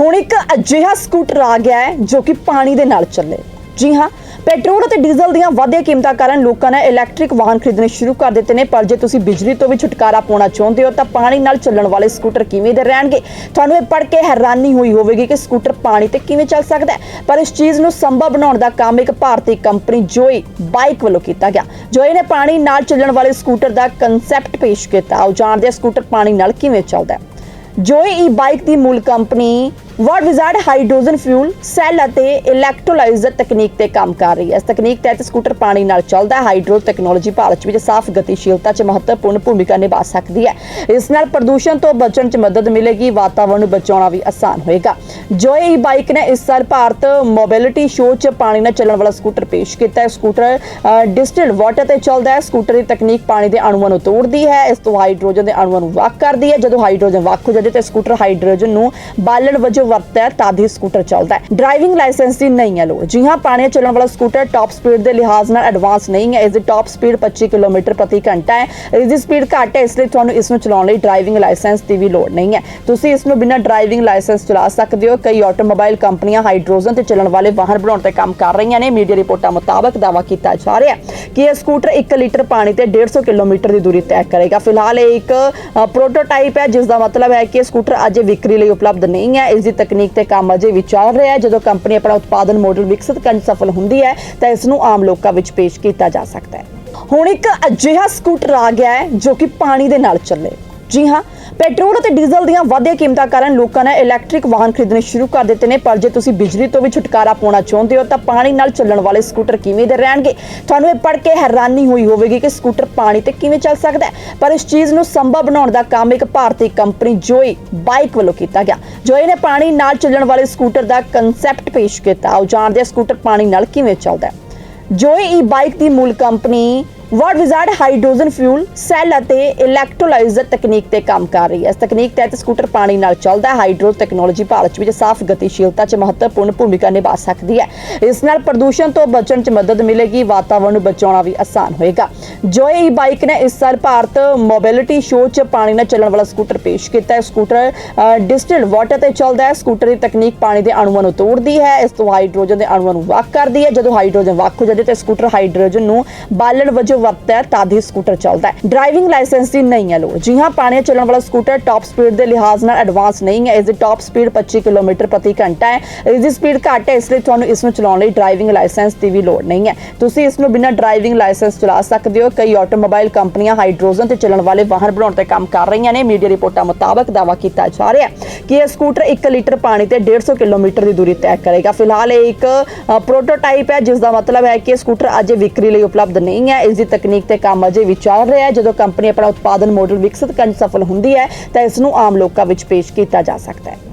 ਹੁਣ ਇੱਕ ਅਜਿਹਾ ਸਕੂਟਰ ਆ ਗਿਆ ਹੈ ਜੋ ਕਿ ਪਾਣੀ ਦੇ ਨਾਲ ਚੱਲੇ। ਜੀ ਹਾਂ, ਪੈਟਰੋਲ ਅਤੇ ਡੀਜ਼ਲ ਦੀਆਂ ਵਧਦੀਆਂ ਕੀਮਤਾਂ ਕਾਰਨ ਲੋਕਾਂ ਨੇ ਇਲੈਕਟ੍ਰਿਕ ਵਾਹਨ ਖਰੀਦਣੇ ਸ਼ੁਰੂ ਕਰ ਦਿੱਤੇ ਨੇ, ਪਰ ਜੇ ਤੁਸੀਂ ਬਿਜਲੀ ਤੋਂ ਵੀ ਛੁਟਕਾਰਾ ਪਾਉਣਾ ਚਾਹੁੰਦੇ ਹੋ ਤਾਂ ਪਾਣੀ ਨਾਲ ਚੱਲਣ ਵਾਲੇ ਸਕੂਟਰ ਕਿਵੇਂ ਦੇ ਰਹਿਣਗੇ? ਤੁਹਾਨੂੰ ਇਹ ਪੜ੍ਹ ਕੇ ਹੈਰਾਨੀ ਹੋਈ ਹੋਵੇਗੀ ਕਿ ਸਕੂਟਰ ਪਾਣੀ ਤੇ ਕਿਵੇਂ ਚੱਲ ਸਕਦਾ ਹੈ। ਪਰ ਇਸ ਚੀਜ਼ ਨੂੰ ਸੰਭਵ ਬਣਾਉਣ ਦਾ ਕੰਮ ਇੱਕ ਭਾਰਤੀ ਕੰਪਨੀ ਜੋਈ ਬਾਈਕ ਵੱਲੋਂ ਕੀਤਾ ਗਿਆ। ਜੋਈ ਨੇ ਪਾਣੀ ਨਾਲ ਚੱਲਣ ਵਾਲੇ ਸਕੂਟਰ ਦਾ ਕਨਸੈਪਟ ਪੇਸ਼ ਕੀਤਾ। ਆਓ ਜਾਣਦੇ ਹਾਂ ਸਕੂਟਰ ਪਾਣੀ ਨਾਲ ਕਿਵੇਂ ਚੱਲਦਾ ਹੈ। ਜੋਏ ਈ ਬਾਈਕ ਦੀ ਮੂਲ company word wizard hydrogen fuel cell ਅਤੇ ਇਲੈਕਟ੍ਰੋਲਾਈਜ਼ਰ ਤਕਨੀਕ ਤੇ ਕੰਮ ਕਰ ਰਹੀ ਹੈ। ਇਸ ਤਕਨੀਕ ਤਹਿਤ ਸਕੂਟਰ ਪਾਣੀ ਨਾਲ ਚੱਲਦਾ ਹੈ। ਹਾਈਡਰੋ ਟੈਕਨੋਲੋਜੀ ਭਾਰਤ ਵਿੱਚ ਸਾਫ਼ ਗਤੀਸ਼ੀਲਤਾ 'ਚ ਮਹੱਤਵਪੂਰਨ ਭੂਮਿਕਾ ਨਿਭਾ ਸਕਦੀ ਹੈ। ਇਸ ਨਾਲ ਪ੍ਰਦੂਸ਼ਣ ਤੋਂ ਬਚਣ 'ਚ ਮਦਦ ਮਿਲੇਗੀ। ਵਾਤਾਵਰਣ ਨੂੰ ਬਚਾਉਣਾ ਵੀ ਆਸਾਨ ਹੋਏਗਾ। ਜੋਏ ਈ ਬਾਈਕ ਨੇ ਇਸ ਸਾਲ ਭਾਰਤ ਮੋਬਿਲਿਟੀ ਸ਼ੋਅ 'ਚ ਪਾਣੀ ਨਾਲ ਚੱਲਣ ਵਾਲਾ ਸਕੂਟਰ ਪੇਸ਼ ਕੀਤਾ ਹੈ। ਸਕੂਟਰ ਡਿਸਟਿਲਡ ਵਾਟਰ ਤੇ ਚੱਲਦਾ ਹੈ। ਸਕੂਟਰ ਦੀ ਤਕਨੀਕ ਪਾਣੀ ਦੇ ਅਣੂਆਂ ਨੂੰ ਤੋੜਦੀ ਹੈ। ਇਸ ਤੋਂ ਹਾਈਡਰੋਜਨ ਦੇ ਅਣੂਆਂ ਨੂੰ ਵੱਖ ਕਰਦੀ ਹੈ। ਜਦੋਂ ਹਾਈਡਰੋਜਨ ਵੱਖ ਹੋ ਜਾਂਦੇ ਤੇ ਸਕੂਟਰ ਹਾਈਡਰੋਜਨ ਨੂੰ ਬਾਲਣ ਵਜੋਂ ਵਰਤਦਾ ਹੈ ਤਦ ਹੀ ਸਕੂਟਰ ਚੱਲਦਾ ਹੈ। ਡਰਾਈਵਿੰਗ ਲਾਇਸੈਂਸ ਦੀ ਨਹੀਂ ਹੈ ਲੋ ਜੀ ਹਾਂ ਪਾਣੀ 'ਚ ਚੱਲਣ ਵਾਲਾ ਸਕੂਟਰ ਟਾਪ ਸਪੀਡ ਦੇ ਲਿਹਾਜ਼ ਨਾਲ ਐਡਵਾਂਸ ਨਹੀਂ ਹੈ, ਇਸ ਦੀ ਟਾਪ ਸਪੀਡ 25 ਕਿਲੋਮੀਟਰ ਪ੍ਰਤੀ ਘੰਟਾ ਹੈ। ਇਸ ਦੀ ਸਪੀਡ ਘੱਟ ਹੈ, ਇਸ ਲਈ ਤੁਹਾਨੂੰ ਇਸ ਨੂੰ ਚਲਾਉਣ ਲਈ ਡਰਾਈਵਿੰਗ ਲਾਇਸੈਂਸ ਦੀ ਵੀ ਲੋੜ ਨਹੀਂ ਹੈ। ਤੁਸੀਂ ਇਸ ਨੂੰ ਬਿਨਾਂ ਡਰਾਈਵਿੰਗ ਲਾਇਸੈਂਸ ਚਲਾ ਸਕਦੇ ਹੋ। ਕਈ ਆਟੋਮੋਬਾਈਲ ਕੰਪਨੀਆਂ ਹਾਈਡਰੋਜਨ ਤੇ ਚੱਲਣ ਵਾਲੇ ਵਾਹਨ ਬਣਾਉਣ ਤੇ ਕੰਮ ਕਰ ਰਹੀਆਂ ਨੇ। ਮੀਡੀਆ ਰਿਪੋਰਟਾਂ ਮੁਤਾਬਕ ਦਾਅਵਾ ਕੀਤਾ ਜਾ ਰਿਹਾ ਹੈ ਕਿ ਇਹ ਸਕੂਟਰ 1 ਲੀਟਰ ਪਾਣੀ ਤੇ 150 ਕਿਲੋਮੀਟਰ ਦੀ ਦੂਰੀ ਤੈਅ ਕਰੇਗਾ। ਫਿਲਹਾਲ ਇਹ ਇੱਕ ਪ੍ਰੋਟੋਟਾਈਪ ਹੈ, ਜਿਸ ਦਾ ਮਤਲਬ ਹੈ ਕਿ ਇਹ ਸਕੂਟਰ ਅਜੇ ਵਿਕਰੀ ਲਈ ਉਪਲਬਧ ਨਹੀਂ ਹੈ। ਇਸ ਦੀ ਤਕਨੀਕ ਤੇ ਕੰਮ ਅਜੇ ਵੀ ਚੱਲ ਰਿਹਾ ਹੈ। ਜਦੋਂ ਕੰਪਨੀ ਆਪਣਾ ਉਤਪਾਦਨ ਮਾਡਲ ਵਿਕਸਿਤ ਕਰਨ ਸਫਲ ਹੁੰਦੀ ਹੈ, ਤਾਂ ਇਸ ਨੂੰ ਆਮ ਲੋਕਾਂ ਵਿੱਚ ਪੇਸ਼ ਕੀਤਾ ਜਾ ਸਕਦਾ ਹੈ। ਹੁਣ ਇੱਕ ਅਜਿਹਾ ਸਕੂਟਰ ਆ ਗਿਆ ਹੈ, ਜੋ ਕਿ ਪਾਣੀ ਦੇ ਨਾਲ ਚੱਲੇ। ਜੀ ਹਾਂ ਪੈਟਰੋਲ ਅਤੇ ਡੀਜ਼ਲ ਦੀਆਂ ਵਧਦੀਆਂ ਕੀਮਤਾਂ ਕਾਰਨ ਲੋਕਾਂ ਨੇ ਇਲੈਕਟ੍ਰਿਕ ਵਾਹਨ ਖਰੀਦਣੇ ਸ਼ੁਰੂ ਕਰ ਦਿੱਤੇ ਨੇ, ਪਰ ਜੇ ਤੁਸੀਂ ਬਿਜਲੀ ਤੋਂ ਵੀ ਛੁਟਕਾਰਾ ਪਾਉਣਾ ਚਾਹੁੰਦੇ ਹੋ ਤਾਂ ਪਾਣੀ ਨਾਲ ਚੱਲਣ ਵਾਲੇ ਸਕੂਟਰ ਕਿਵੇਂ ਦੇ ਰਹਿਣਗੇ? ਤੁਹਾਨੂੰ ਇਹ ਪੜ੍ਹ ਕੇ ਹੈਰਾਨੀ ਹੋਈ ਹੋਵੇਗੀ ਕਿ ਸਕੂਟਰ ਪਾਣੀ ਤੇ ਕਿਵੇਂ ਚੱਲ ਸਕਦਾ ਹੈ। ਪਰ ਇਸ ਚੀਜ਼ ਨੂੰ ਸੰਭਵ ਬਣਾਉਣ ਦਾ ਕੰਮ ਇੱਕ ਭਾਰਤੀ ਕੰਪਨੀ ਜੋਈ ਬਾਈਕ ਵੱਲੋਂ ਕੀਤਾ ਗਿਆ। ਜੋਈ ਨੇ ਪਾਣੀ ਨਾਲ ਚੱਲਣ ਵਾਲੇ ਸਕੂਟਰ ਦਾ ਕਨਸੈਪਟ ਪੇਸ਼ ਕੀਤਾ। ਆਓ ਜਾਣਦੇ ਹਾਂ ਸਕੂਟਰ ਪਾਣੀ ਨਾਲ ਕਿਵੇਂ ਚੱਲਦਾ ਹੈ। ਜੋਏ ਈ ਬਾਈਕ ਦੀ ਮੂਲ company ward wizard hydrogen fuel cell ਅਤੇ ਇਲੈਕਟ੍ਰੋਲਾਈਜ਼ਰ ਤਕਨੀਕ ਤੇ ਕੰਮ ਕਰ ਰਹੀ ਹੈ? ਇਸ ਤਕਨੀਕ ਤਹਿਤ ਸਕੂਟਰ ਪਾਣੀ ਨਾਲ ਚੱਲਦਾ ਹਾਈਡਰੋ ਟੈਕਨੋਲੋਜੀ ਭਾਰਤ ਵਿੱਚ ਸਾਫ਼ ਗਤੀਸ਼ੀਲਤਾ 'ਚ ਮਹੱਤਵਪੂਰਨ ਭੂਮਿਕਾ ਨਿਭਾ ਸਕਦੀ ਹੈ। ਇਸ ਨਾਲ ਪ੍ਰਦੂਸ਼ਣ ਤੋਂ ਬਚਣ 'ਚ ਮਦਦ ਮਿਲੇਗੀ, ਵਾਤਾਵਰਣ ਨੂੰ ਬਚਾਉਣਾ ਵੀ ਆਸਾਨ ਹੋਏਗਾ। ਜੋ ਇਹ ਬਾਈਕ ਨੇ ਇਸ ਸਾਲ ਭਾਰਤ ਮੋਬਿਲਿਟੀ ਸ਼ੋਅ 'ਚ ਪਾਣੀ ਨਾਲ ਚੱਲਣ ਵਾਲਾ ਸਕੂਟਰ ਪੇਸ਼ ਕੀਤਾ ਹੈ। ਸਕੂਟਰ ਡਿਸਟਿਲਡ ਵਾਟਰ ਤੇ ਚੱਲਦਾ ਹੈ। ਸਕੂਟਰ ਦੀ ਤਕਨੀਕ ਪਾਣੀ ਦੇ ਅਣੂਆਂ ਨੂੰ ਤੋੜਦੀ ਹੈ। ਇਸ ਤੋਂ ਹਾਈਡਰੋਜਨ ਦੇ ਅਣੂਆਂ ਨੂੰ ਵੱਖ ਕਰਦੀ ਹੈ। ਜਦੋਂ ਹਾਈਡਰੋਜਨ ਵੱਖ ਹੋ ਜਾਂਦੇ ਤੇ ਸਕੂਟਰ ਹਾਈਡਰੋਜਨ ਨੂੰ ਬਾਲਣ ਵਜੋਂ ਵਰਤਦਾ ਹੈ ਤਦ ਹੀ ਸਕੂਟਰ ਚੱਲਦਾ ਹੈ। ਡਰਾਈਵਿੰਗ ਲਾਇਸੈਂਸ ਦੀ ਨਹੀਂ ਹੈ ਲੋੜ। ਜੀ ਹਾਂ ਪਾਣੀ ਚੱਲਣ ਵਾਲਾ ਸਕੂਟਰ ਟਾਪ ਸਪੀਡ ਦੇ ਲਿਹਾਜ਼ ਨਾਲ ਐਡਵਾਂਸ ਨਹੀਂ ਹੈ ਇਸ ਦੀ ਟਾਪ ਸਪੀਡ 25 ਕਿਲੋਮੀਟਰ ਪ੍ਰਤੀ ਘੰਟਾ ਹੈ। ਇਸ ਦੀ ਸਪੀਡ ਘੱਟ ਹੈ, ਇਸ ਲਈ ਤੁਹਾਨੂੰ ਇਸ ਨੂੰ ਚਲਾਉਣ ਲਈ ਡਰਾਈਵਿੰਗ ਲਾਇਸੈਂਸ ਦੀ ਵੀ ਲੋੜ ਨਹੀਂ ਹੈ। ਤੁਸੀਂ ਇਸ ਨੂੰ ਬਿਨਾਂ ਡਰਾਈਵਿੰਗ ਲਾਇਸੈਂਸ ਚਲਾ ਸਕਦੇ ਹੋ। ਕਈ ਆਟੋਮੋਬਾਈਲ ਕੰਪਨੀਆਂ ਹਾਈਡਰੋਜਨ ਤੇ ਚੱਲਣ ਵਾਲੇ ਵਾਹਨ ਬਣਾਉਣ ਤੇ ਕੰਮ ਕਰ ਰਹੀਆਂ ਨੇ। ਮੀਡੀਆ ਰਿਪੋਰਟਾਂ ਮੁਤਾਬਕ ਦਾਅਵਾ ਕੀਤਾ ਜਾ ਰਿਹਾ ਹੈ ਕਿ ਇਹ ਸਕੂਟਰ 1 ਲੀਟਰ ਪਾਣੀ ਤੇ 150 ਕਿਲੋਮੀਟਰ ਦੀ ਦੂਰੀ ਤੈਅ ਕਰੇਗਾ। ਫਿਲਹਾਲ ਇਹ ਇੱਕ ਪ੍ਰੋਟੋਟਾਈਪ ਹੈ ਜਿਸ ਦਾ ਮਤਲਬ ਹੈ ਕਿ ਇਹ ਸਕੂਟਰ ਅਜੇ ਵਿਕਰੀ ਲਈ ਉਪਲਬਧ ਨਹੀਂ ਹੈ। ਇਸ ਦੀ ਤਕਨੀਕ ਤੇ ਕੰਮ ਅਜੇ ਵੀ ਚੱਲ ਰਿਹਾ ਹੈ। ਜਦੋਂ ਕੰਪਨੀ ਆਪਣਾ ਉਤਪਾਦਨ ਮਾਡਲ ਵਿਕਸਿਤ ਕਰਨ ਸਫਲ ਹੁੰਦੀ ਹੈ, ਤਾਂ ਇਸ ਨੂੰ ਆਮ ਲੋਕਾਂ ਵਿੱਚ ਪੇਸ਼ ਕੀਤਾ ਜਾ ਸਕਦਾ ਹੈ।